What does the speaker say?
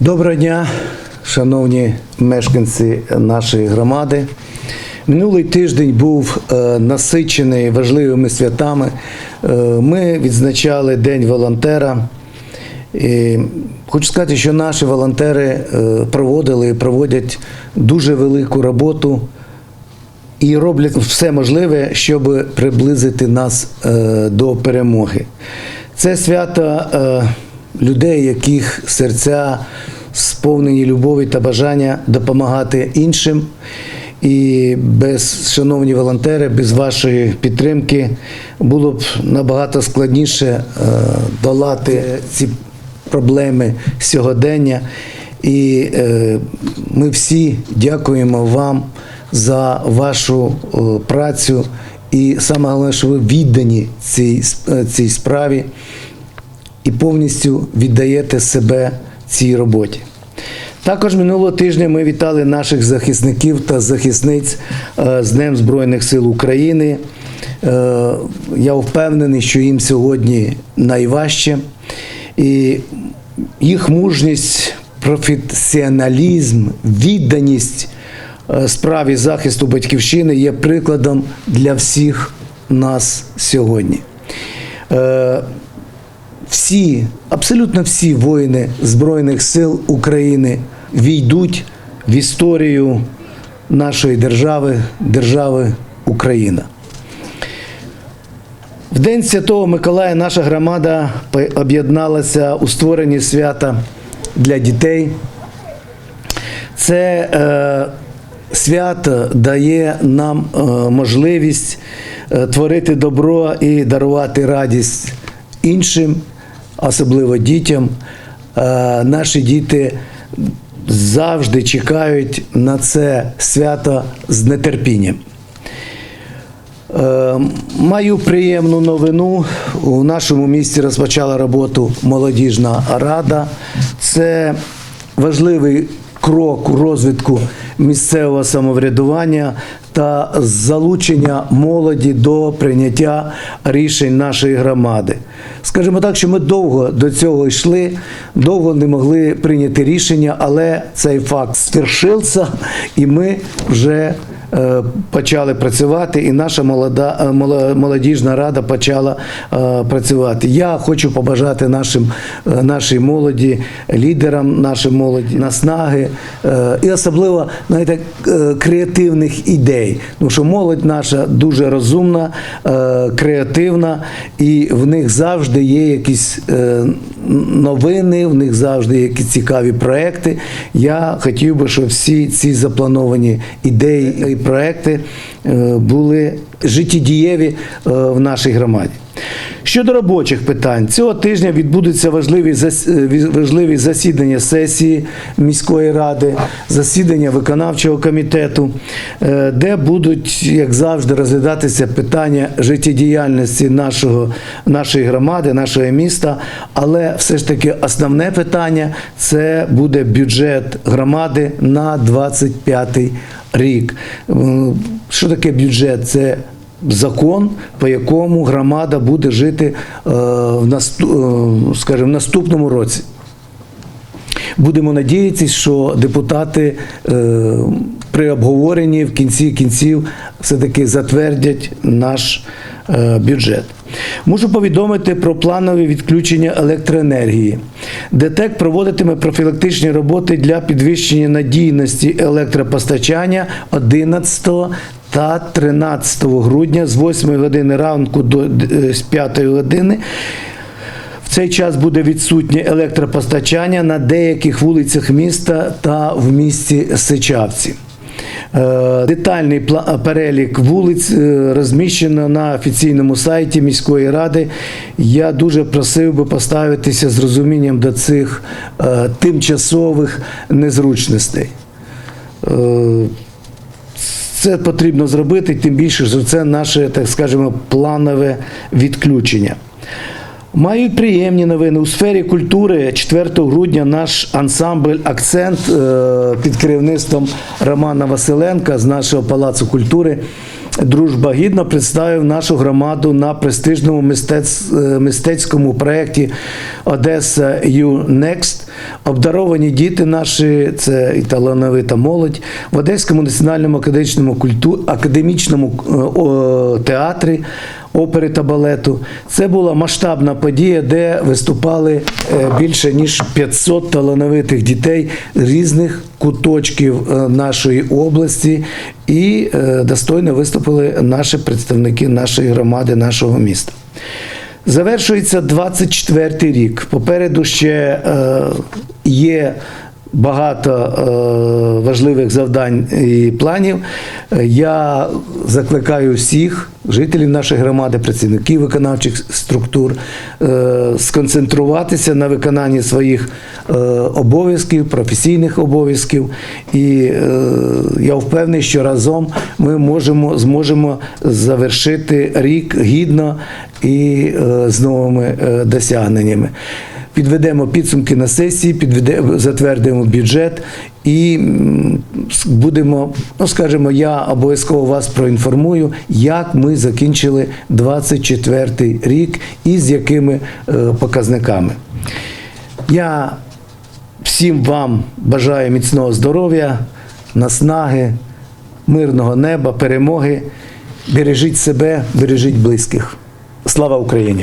Доброго дня, шановні мешканці нашої громади. Минулий тиждень був е, насичений важливими святами. Е, Ми відзначали День волонтера. І хочу сказати, що наші волонтери е, проводили і проводять дуже велику роботу і роблять все можливе, щоб приблизити нас до перемоги. Це свято людей, яких серця сповнені любові та бажання допомагати іншим. І без, шановні волонтери, без вашої підтримки було б набагато складніше е, долати ці проблеми сьогодення. І е, ми всі дякуємо вам за вашу е, працю. І саме головне, що ви віддані цій, цій справі і повністю віддаєте себе цій роботі. Також минулого тижня ми вітали наших захисників та захисниць е, з Днем Збройних сил України. Е, Я впевнений, що їм сьогодні найважче. І їх мужність, професіоналізм, відданість е, справі захисту батьківщини є прикладом для всіх нас сьогодні. Всі, абсолютно всі воїни Збройних сил України війдуть в історію нашої держави, держави Україна. В День Святого Миколая наша громада об'єдналася у створенні свята для дітей. Це е, свято дає нам е, можливість е, творити добро і дарувати радість іншим, особливо дітям. Е, наші діти завжди чекають на це свято з нетерпінням. Е, Маю приємну новину. У нашому місті розпочала роботу молодіжна рада. Це важливий крок у розвитку місцевого самоврядування та залучення молоді до прийняття рішень нашої громади. Скажімо так, що ми довго до цього йшли, довго не могли прийняти рішення, але цей факт свершився, і ми вже почали працювати, і наша молода, е, молодіжна рада почала е, працювати. Я хочу побажати нашим, е, нашій молоді, лідерам нашої молоді, наснаги е, і особливо знаєте, е, креативних ідей. Тому що молодь наша дуже розумна, е, креативна, і в них завжди є якісь е, новини, в них завжди є якісь цікаві проекти. Я хотів би, щоб всі ці заплановані ідеї проекти е, були життєдієві е, в нашій громаді. Щодо робочих питань, цього тижня відбудуться важливі, е, важливі засідання сесії міської ради, засідання виконавчого комітету, де будуть, як завжди, розглядатися питання життєдіяльності нашого, нашої громади, нашого міста. Але все ж таки основне питання це буде бюджет громади на 25 рік. М, Що таке бюджет? Це закон, по якому громада буде жити е, в е, скажімо, в наступному році. Будемо надіятися, що депутати е, при обговоренні в кінці кінців все-таки затвердять наш е, бюджет. Мушу повідомити про планові відключення електроенергії. ДТЕК проводитиме профілактичні роботи для підвищення надійності електропостачання 11 та 13 грудня з 8 години ранку до е, з 5 години. В цей час буде відсутнє електропостачання на деяких вулицях міста та в місті Сичавці. Е, Детальний перелік вулиць е, розміщено на офіційному сайті міської ради. Я дуже просив би поставитися з розумінням до цих е, тимчасових незручностей. Це потрібно зробити, тим більше, що це наше, так скажемо, планове відключення. Маю приємні новини. У сфері культури 4 грудня наш ансамбль Акцент е, під керівництвом Романа Василенка з нашого Палацу культури Дружба гідно представив нашу громаду на престижному е, мистецькому проєкті Одеса You Next. Обдаровані діти наші, це і талановита молодь в Одеському національному академічному академічному е, театрі опери та балету. Це була масштабна подія, де виступали е, більше ніж 500 талановитих дітей різних куточків е, нашої області, і е, достойно виступили наші представники нашої громади, нашого міста. Завершується 24 рік. Попереду ще є багато е, важливих завдань і планів. Я закликаю всіх жителів нашої громади, працівників виконавчих структур е, сконцентруватися на виконанні своїх е, обов'язків, професійних обов'язків. І я впевнений, що разом ми можемо зможемо завершити рік гідно і з новими досягненнями. Підведемо підсумки на сесії, підведемо, затвердимо бюджет і будемо, ну скажімо, я обов'язково вас проінформую, як ми закінчили 24 рік і з якими е, показниками. Я всім вам бажаю міцного здоров'я, наснаги, мирного неба, перемоги. Бережіть себе, бережіть близьких. Слава Україні!